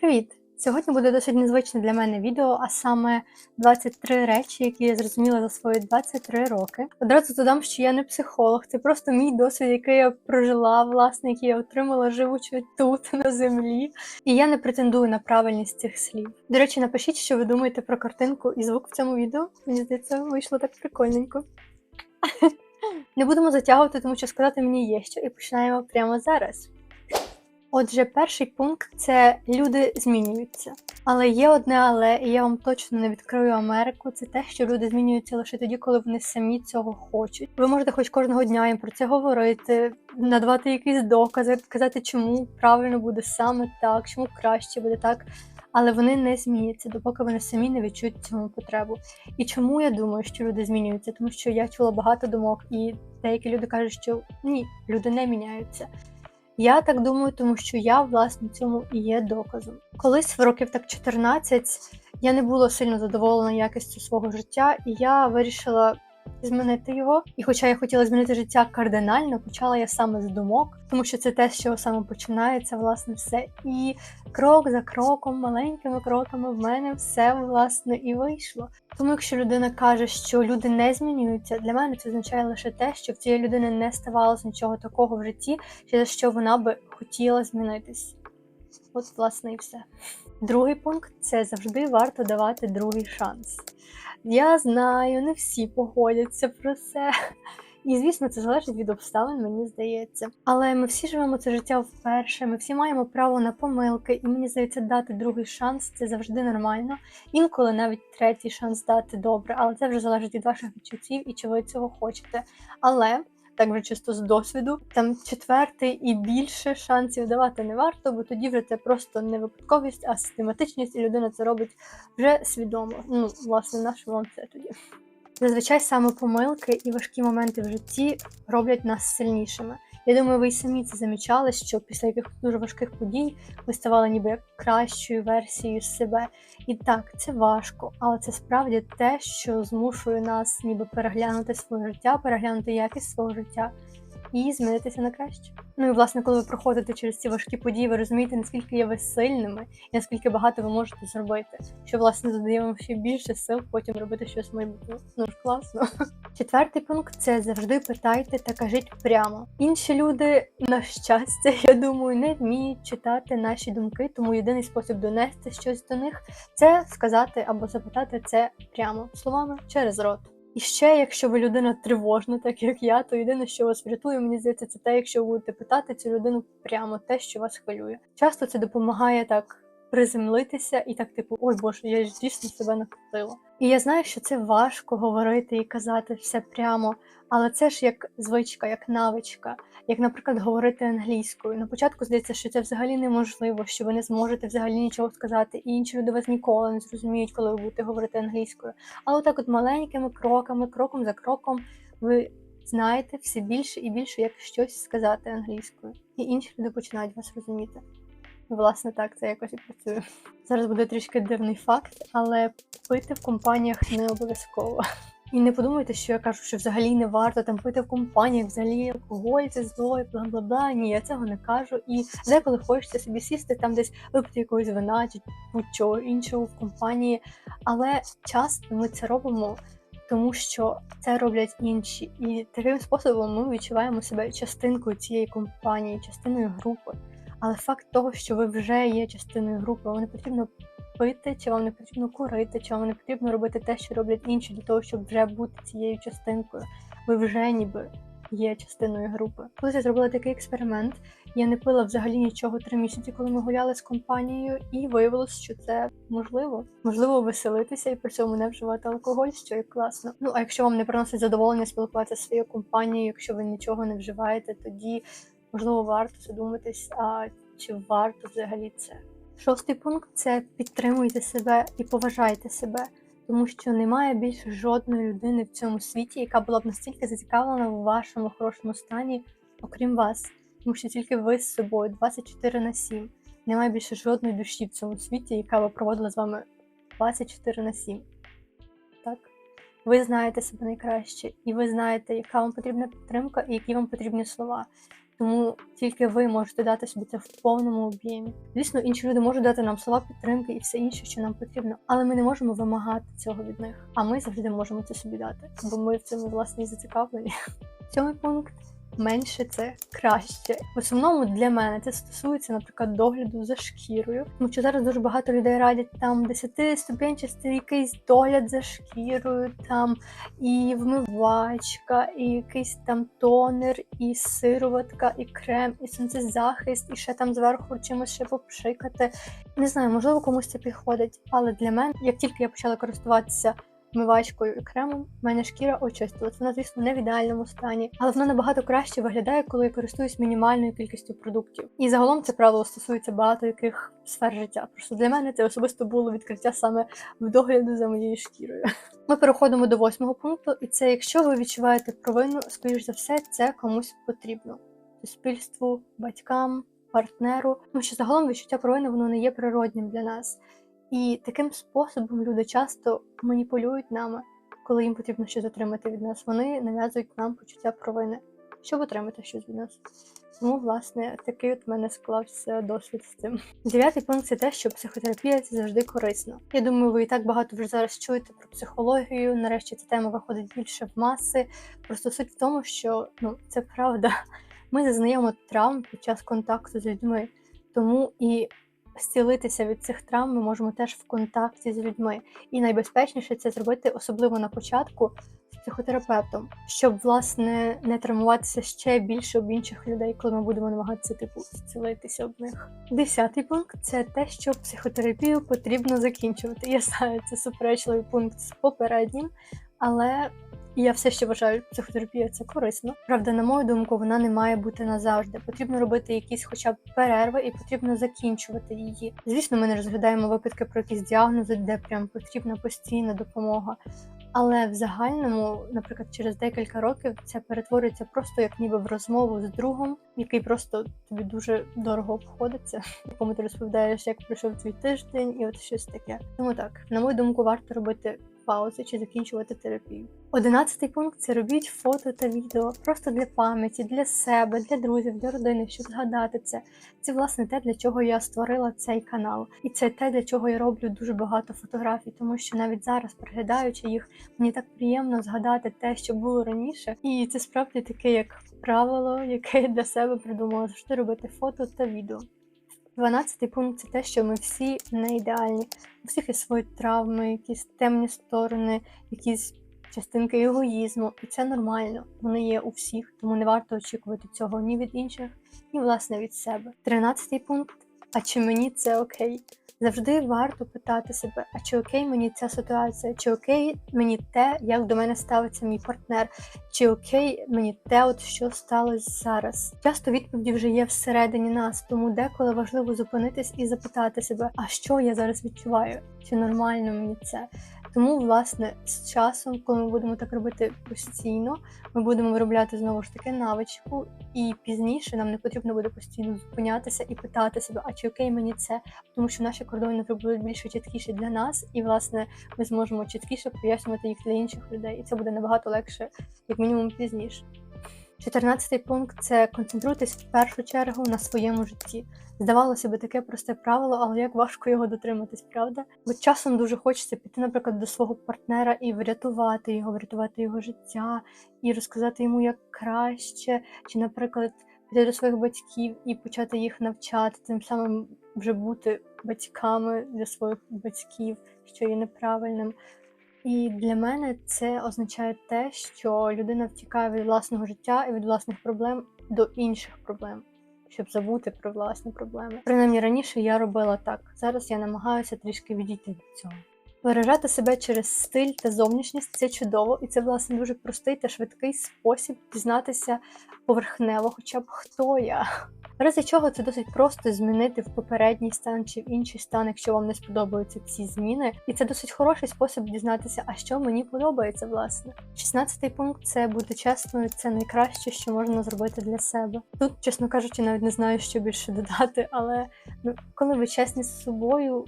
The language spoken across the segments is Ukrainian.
Привіт! Сьогодні буде досить незвичне для мене відео, а саме 23 речі, які я зрозуміла за свої 23 роки. Одразу додам, що я не психолог, це просто мій досвід, який я прожила, власне, який я отримала живучи тут, на землі. І я не претендую на правильність цих слів. До речі, напишіть, що ви думаєте про картинку і звук в цьому відео. Мені здається, вийшло так прикольненько. Не будемо затягувати, тому що сказати мені є що, і починаємо прямо зараз. Отже, перший пункт це люди змінюються. Але є одне але, і я вам точно не відкрию Америку. Це те, що люди змінюються лише тоді, коли вони самі цього хочуть. Ви можете хоч кожного дня їм про це говорити, надавати якісь докази, казати, чому правильно буде саме так, чому краще буде так. Але вони не зміняться, допоки вони самі не відчують цьому потребу. І чому я думаю, що люди змінюються? Тому що я чула багато думок, і деякі люди кажуть, що ні, люди не міняються. Я так думаю, тому що я власне цьому і є доказом. Колись в років так 14 я не була сильно задоволена якістю свого життя, і я вирішила змінити його. І хоча я хотіла змінити життя кардинально, почала я саме з думок, тому що це те, чого саме починається, власне, все. І крок за кроком, маленькими кроками в мене все власне і вийшло. Тому, якщо людина каже, що люди не змінюються, для мене це означає лише те, що в цієї людини не ставалося нічого такого в житті, через що вона би хотіла змінитись. От, власне, і все. Другий пункт це завжди варто давати другий шанс. Я знаю, не всі погодяться про це. І, звісно, це залежить від обставин, мені здається. Але ми всі живемо це життя вперше, ми всі маємо право на помилки, і мені здається, дати другий шанс це завжди нормально. Інколи навіть третій шанс дати добре, але це вже залежить від ваших відчуттів і чи ви цього хочете. Але так вже чисто з досвіду, там четвертий і більше шансів давати не варто, бо тоді вже це просто не випадковість, а систематичність, і людина це робить вже свідомо. Ну, власне, наш вам це тоді? Зазвичай саме помилки і важкі моменти в житті роблять нас сильнішими. Я думаю, ви й самі це замічали, що після якихось дуже важких подій ви ставали ніби як кращою версією себе. І так, це важко, але це справді те, що змушує нас ніби переглянути своє життя, переглянути якість свого життя і змінитися на краще. Ну і власне, коли ви проходите через ці важкі події, ви розумієте, наскільки є ви сильними і наскільки багато ви можете зробити, що власне додає вам ще більше сил потім робити щось майбутнє. Ну ж класно. Четвертий пункт це завжди питайте та кажіть прямо. Інші люди, на щастя, я думаю, не вміють читати наші думки, тому єдиний спосіб донести щось до них це сказати або запитати це прямо словами через рот. І ще, якщо ви людина тривожна, так як я, то єдине, що вас врятує, мені здається, це те, якщо ви будете питати цю людину прямо те, що вас хвилює. Часто це допомагає так приземлитися і так, типу, ой Боже, я ж дійсно себе накрутила. І я знаю, що це важко говорити і казати все прямо, але це ж як звичка, як навичка, як, наприклад, говорити англійською. На початку здається, що це взагалі неможливо, що ви не зможете взагалі нічого сказати, і інші люди вас ніколи не зрозуміють, коли ви будете говорити англійською. Але отак, от маленькими кроками, кроком за кроком, ви знаєте все більше і більше, як щось сказати англійською, і інші люди починають вас розуміти. Власне, так це якось і працює. Зараз буде трішки дивний факт, але пити в компаніях не обов'язково. І не подумайте, що я кажу, що взагалі не варто там пити в компаніях, взагалі алкоголь, це зло, бла бла бла. Ні, я цього не кажу. І деколи хочеться собі сісти там десь випити якогось вина чи будь-чого іншого в компанії. Але часто ми це робимо, тому що це роблять інші. І таким способом ми відчуваємо себе частинкою цієї компанії, частиною групи. Але факт того, що ви вже є частиною групи, вам не потрібно пити, чи вам не потрібно курити, чи вам не потрібно робити те, що роблять інші, для того, щоб вже бути цією частинкою. Ви вже ніби є частиною групи. Колись я зробила такий експеримент. Я не пила взагалі нічого три місяці, коли ми гуляли з компанією, і виявилось, що це можливо. Можливо, веселитися і при цьому не вживати алкоголь, що є класно. Ну а якщо вам не приносить задоволення спілкуватися зі своєю компанією, якщо ви нічого не вживаєте, тоді можливо варто задуматись, а чи варто взагалі це. Шостий пункт це підтримуйте себе і поважайте себе, тому що немає більше жодної людини в цьому світі, яка була б настільки зацікавлена в вашому хорошому стані, окрім вас, тому що тільки ви з собою 24 на 7. Немає більше жодної душі в цьому світі, яка би проводила з вами 24 на 7. Так? Ви знаєте себе найкраще, і ви знаєте, яка вам потрібна підтримка і які вам потрібні слова. Тому тільки ви можете дати собі це в повному об'ємі. Звісно, інші люди можуть дати нам слова підтримки і все інше, що нам потрібно, але ми не можемо вимагати цього від них. А ми завжди можемо це собі дати, бо ми в цьому власне і зацікавлені. Сьомий пункт. Менше це краще. В основному для мене це стосується, наприклад, догляду за шкірою. Тому що зараз дуже багато людей радять там 10-ступенчастий якийсь догляд за шкірою, там і вмивачка, і якийсь там тонер, і сироватка, і крем, і сонцезахист, і ще там зверху чимось ще попшикати. Не знаю, можливо, комусь це підходить, але для мене, як тільки я почала користуватися вмивачкою кремом, в мене шкіра очистилась. Вона, звісно, не в ідеальному стані, але вона набагато краще виглядає, коли я користуюсь мінімальною кількістю продуктів. І загалом це правило стосується багато яких сфер життя. Просто для мене це особисто було відкриття саме в догляду за моєю шкірою. Ми переходимо до восьмого пункту, і це якщо ви відчуваєте провину, скоріш за все, це комусь потрібно суспільству, батькам, партнеру. Тому що загалом відчуття провини воно не є природнім для нас. І таким способом люди часто маніпулюють нами, коли їм потрібно щось отримати від нас. Вони нав'язують нам почуття провини, щоб отримати щось від нас. Тому, власне, такий от мене склався досвід з цим. Дев'ятий пункт це те, що психотерапія це завжди корисно. Я думаю, ви і так багато вже зараз чуєте про психологію. Нарешті ця тема виходить більше в маси. Просто суть в тому, що ну це правда. Ми зазнаємо травм під час контакту з людьми, тому і зцілитися від цих травм ми можемо теж в контакті з людьми. І найбезпечніше це зробити, особливо на початку, з психотерапевтом, щоб власне не травмуватися ще більше об інших людей, коли ми будемо намагатися типу зцілитися об них. Десятий пункт це те, що психотерапію потрібно закінчувати. Я знаю, це суперечливий пункт з попереднім, але і я все ще вважаю, психотерапія це корисно. Правда, на мою думку, вона не має бути назавжди. Потрібно робити якісь, хоча б перерви, і потрібно закінчувати її. Звісно, ми не розглядаємо випадки про якісь діагнози, де прям потрібна постійна допомога. Але в загальному, наприклад, через декілька років це перетворюється просто як ніби в розмову з другом, який просто тобі дуже дорого обходиться, якому ти розповідаєш, як пройшов твій тиждень, і от щось таке. Тому так, на мою думку, варто робити паузи чи закінчувати терапію. Одинадцятий пункт це робіть фото та відео просто для пам'яті, для себе, для друзів, для родини, щоб згадати це. Це власне те, для чого я створила цей канал, і це те, для чого я роблю дуже багато фотографій, тому що навіть зараз, переглядаючи їх, мені так приємно згадати те, що було раніше, і це справді таке, як правило, яке я для себе придумала завжди робити фото та відео. Дванадцятий пункт це те, що ми всі не ідеальні. У всіх є свої травми, якісь темні сторони, якісь частинки егоїзму, і це нормально. Вони є у всіх, тому не варто очікувати цього ні від інших, ні власне від себе. Тринадцятий пункт. А чи мені це окей? Завжди варто питати себе, а чи окей мені ця ситуація, чи окей мені те, як до мене ставиться мій партнер, чи окей мені те, от що сталося зараз. Часто відповіді вже є всередині нас, тому деколи важливо зупинитись і запитати себе, а що я зараз відчуваю, чи нормально мені це. Тому, власне, з часом, коли ми будемо так робити постійно, ми будемо виробляти знову ж таки навичку, і пізніше нам не потрібно буде постійно зупинятися і питати себе, а чи окей мені це, тому що наші кордони будуть більше чіткіші для нас, і власне ми зможемо чіткіше пояснювати їх для інших людей, і це буде набагато легше, як мінімум, пізніше. Чотирнадцятий пункт це концентруйтесь в першу чергу на своєму житті. Здавалося би, таке просте правило, але як важко його дотриматись, правда? Бо часом дуже хочеться піти, наприклад, до свого партнера і врятувати його, врятувати його життя, і розказати йому як краще, чи, наприклад, піти до своїх батьків і почати їх навчати, тим самим вже бути батьками для своїх батьків, що є неправильним. І для мене це означає те, що людина втікає від власного життя і від власних проблем до інших проблем, щоб забути про власні проблеми. Принаймні раніше я робила так. Зараз я намагаюся трішки відійти від цього. Виражати себе через стиль та зовнішність це чудово, і це, власне, дуже простий та швидкий спосіб дізнатися поверхнево, хоча б хто я. В разі чого це досить просто змінити в попередній стан чи в інший стан, якщо вам не сподобаються ці зміни. І це досить хороший спосіб дізнатися, а що мені подобається, власне. Шістнадцятий пункт це бути чесною, це найкраще, що можна зробити для себе. Тут, чесно кажучи, навіть не знаю, що більше додати, але ну, коли ви чесні з собою,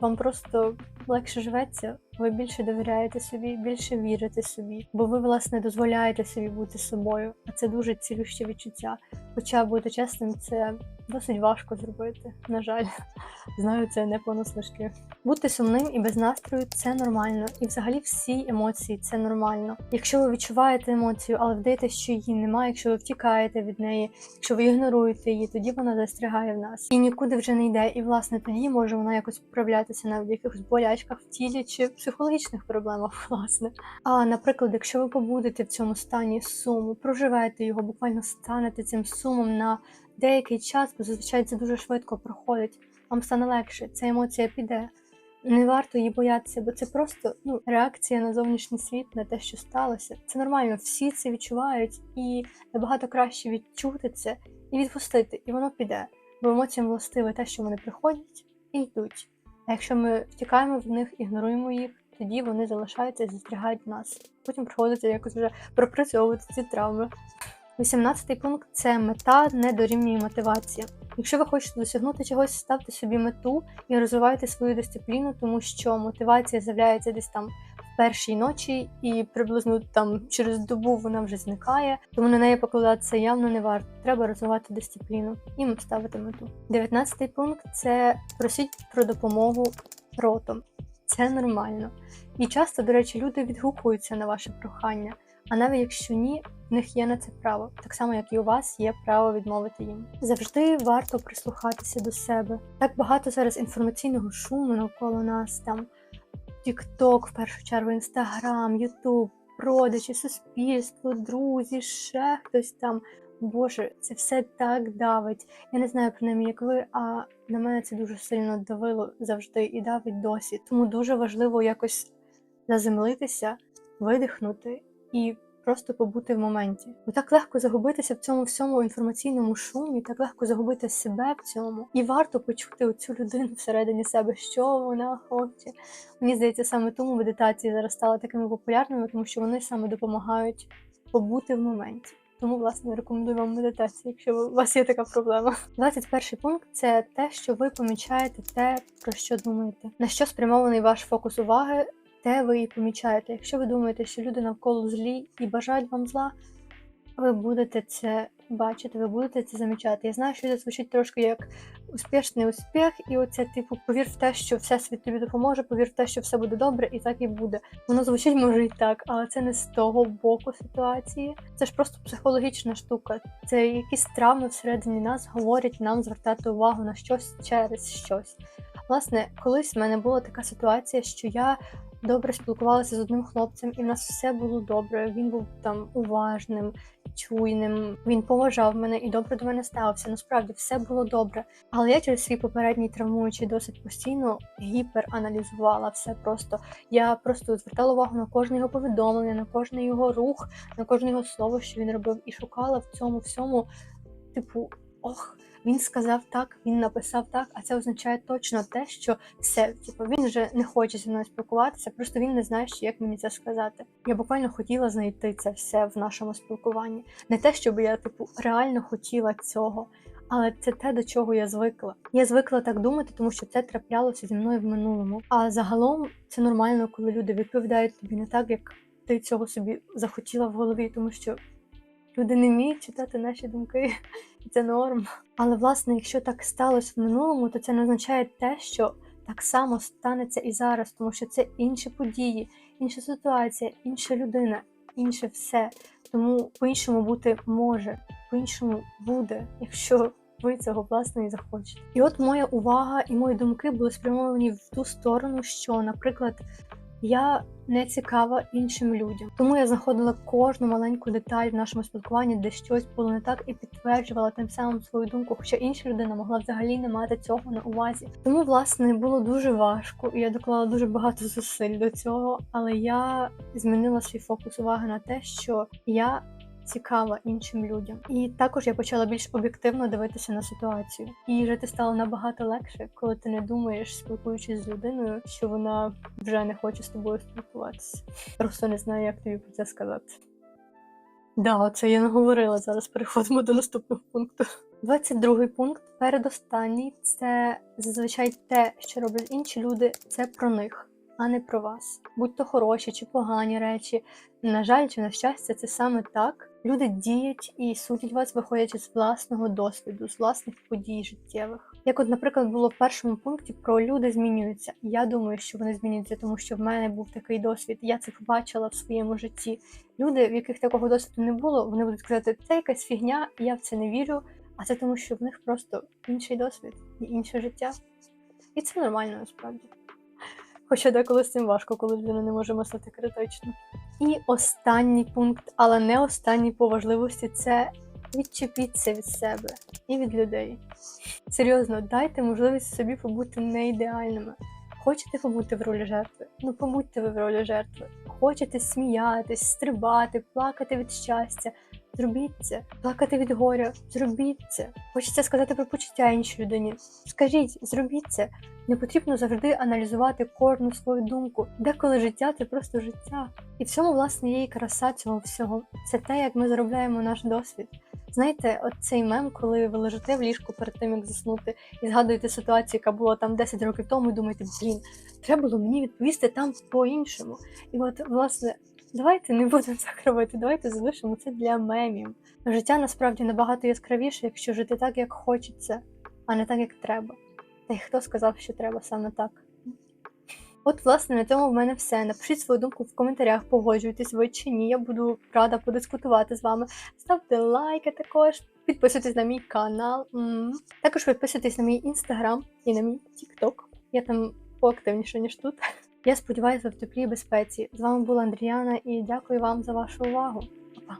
вам просто легше живеться, ви більше довіряєте собі, більше вірите собі, бо ви, власне, дозволяєте собі бути собою, а це дуже цілюще відчуття. Хоча бути чесним, це досить важко зробити. На жаль, знаю, це не понаслишки. Бути сумним і без настрою це нормально, і взагалі всі емоції це нормально. Якщо ви відчуваєте емоцію, але вдаєте, що її немає, якщо ви втікаєте від неї, якщо ви ігноруєте її, тоді вона застрягає в нас і нікуди вже не йде. І власне тоді може вона якось проявлятися навіть в якихось болячках в тілі чи психологічних проблемах, власне. А наприклад, якщо ви побудете в цьому стані суму, проживете його, буквально станете цим сумом на деякий час, бо зазвичай це дуже швидко проходить. Вам стане легше, ця емоція піде. Не варто її боятися, бо це просто ну, реакція на зовнішній світ, на те, що сталося. Це нормально, всі це відчувають, і набагато краще відчути це і відпустити, і воно піде. Бо емоціям властиве те, що вони приходять і йдуть. А якщо ми втікаємо в них, ігноруємо їх, тоді вони залишаються і застрягають нас. Потім приходиться якось вже пропрацьовувати ці травми. 18 пункт це мета не дорівнює мотивація. Якщо ви хочете досягнути чогось, ставте собі мету і розвивайте свою дисципліну, тому що мотивація з'являється десь там в першій ночі, і приблизно там через добу вона вже зникає, тому на неї покладатися явно не варто. Треба розвивати дисципліну і ставити мету. 19 пункт це просіть про допомогу ротом. Це нормально. І часто, до речі, люди відгукуються на ваше прохання. А навіть якщо ні, в них є на це право, так само як і у вас є право відмовити їм. Завжди варто прислухатися до себе. Так багато зараз інформаційного шуму навколо нас там TikTok, в першу чергу, Instagram, YouTube, продажі, суспільство, друзі, ще хтось там. Боже, це все так давить. Я не знаю принаймні, як ви, а на мене це дуже сильно давило завжди і давить досі. Тому дуже важливо якось заземлитися, видихнути і просто побути в моменті. Бо так легко загубитися в цьому всьому інформаційному шумі, так легко загубити себе в цьому. І варто почути оцю людину всередині себе, що вона хоче. Мені здається, саме тому медитації зараз стали такими популярними, тому що вони саме допомагають побути в моменті. Тому, власне, рекомендую вам медитацію, якщо у вас є така проблема. 21 пункт це те, що ви помічаєте те, про що думаєте, на що спрямований ваш фокус уваги, те ви і помічаєте. Якщо ви думаєте, що люди навколо злі і бажають вам зла, ви будете це бачити, ви будете це замічати. Я знаю, що це звучить трошки як успішний успіх, і оце, типу, повір в те, що всесвіт тобі допоможе, повір в те, що все буде добре, і так і буде. Воно звучить може і так, але це не з того боку ситуації. Це ж просто психологічна штука. Це якісь травми всередині нас говорять нам звертати увагу на щось через щось. Власне, колись в мене була така ситуація, що я добре спілкувалася з одним хлопцем, і в нас все було добре. Він був там уважним, чуйним. Він поважав мене і добре до мене ставився. Насправді все було добре. Але я через свій попередній травмуючий досить постійно гіпераналізувала все просто. Я просто звертала увагу на кожне його повідомлення, на кожний його рух, на кожне його слово, що він робив, і шукала в цьому всьому, типу, ох. Він сказав так, він написав так, а це означає точно те, що все, типу, він вже не хоче зі мною спілкуватися, просто він не знає, ще, як мені це сказати. Я буквально хотіла знайти це все в нашому спілкуванні. Не те, щоб я, типу, реально хотіла цього, але це те, до чого я звикла. Я звикла так думати, тому що це траплялося зі мною в минулому. А загалом це нормально, коли люди відповідають тобі не так, як ти цього собі захотіла в голові, тому що. Люди не вміють читати наші думки, і це норм. Але власне, якщо так сталося в минулому, то це не означає те, що так само станеться і зараз, тому що це інші події, інша ситуація, інша людина, інше все. Тому по-іншому бути може, по-іншому буде, якщо ви цього власне і захочете. І от моя увага і мої думки були спрямовані в ту сторону, що, наприклад, я не цікава іншим людям. Тому я знаходила кожну маленьку деталь в нашому спілкуванні, де щось було не так, і підтверджувала тим самим свою думку, хоча інша людина могла взагалі не мати цього на увазі. Тому, власне, було дуже важко, і я доклала дуже багато зусиль до цього, але я змінила свій фокус уваги на те, що я цікава іншим людям. І також я почала більш об'єктивно дивитися на ситуацію. І жити стало набагато легше, коли ти не думаєш, спілкуючись з людиною, що вона вже не хоче з тобою спілкуватися. Просто не знаю, як тобі про це сказати. Да, це я не говорила. Зараз переходимо до наступного пункту. 22 пункт, передостанній, це зазвичай те, що роблять інші люди, це про них а не про вас. Будь то хороші чи погані речі. На жаль, чи на щастя, це саме так. Люди діють і судять вас, виходячи з власного досвіду, з власних подій життєвих. Як, от, наприклад, було в першому пункті про люди змінюються. Я думаю, що вони змінюються, тому що в мене був такий досвід. Я це побачила в своєму житті. Люди, в яких такого досвіду не було, вони будуть казати, це якась фігня, я в це не вірю. А це тому, що в них просто інший досвід і інше життя. І це нормально насправді. Хоча деколи з цим важко, коли людина не може мислити критично. І останній пункт, але не останній по важливості, це відчепіться від себе і від людей. Серйозно, дайте можливість собі побути не ідеальними. Хочете побути в ролі жертви? Ну побудьте ви в ролі жертви. Хочете сміятись, стрибати, плакати від щастя. Зробіть це, плакати від горя, зробіть це. Хочеться сказати про почуття іншій людині. Скажіть, зробіть це. Не потрібно завжди аналізувати кожну свою думку. Деколи життя це просто життя. І в цьому, власне, є і краса цього всього. Це те, як ми заробляємо наш досвід. Знаєте, от цей мем, коли ви лежите в ліжку перед тим, як заснути, і згадуєте ситуацію, яка була там 10 років тому, і думаєте, блін, треба було мені відповісти там по-іншому. І от, власне, давайте не будемо так робити, давайте залишимо це для мемів. Життя насправді набагато яскравіше, якщо жити так, як хочеться, а не так, як треба. Та й хто сказав, що треба саме так? От, власне, на цьому в мене все. Напишіть свою думку в коментарях, погоджуєтесь ви чи ні. Я буду рада подискутувати з вами. Ставте лайки також, підписуйтесь на мій канал. Також підписуйтесь на мій інстаграм і на мій тікток. Я там поактивніше, ніж тут. Я сподіваюся, в теплій безпеці. З вами була Андріана і дякую вам за вашу увагу. Па-па!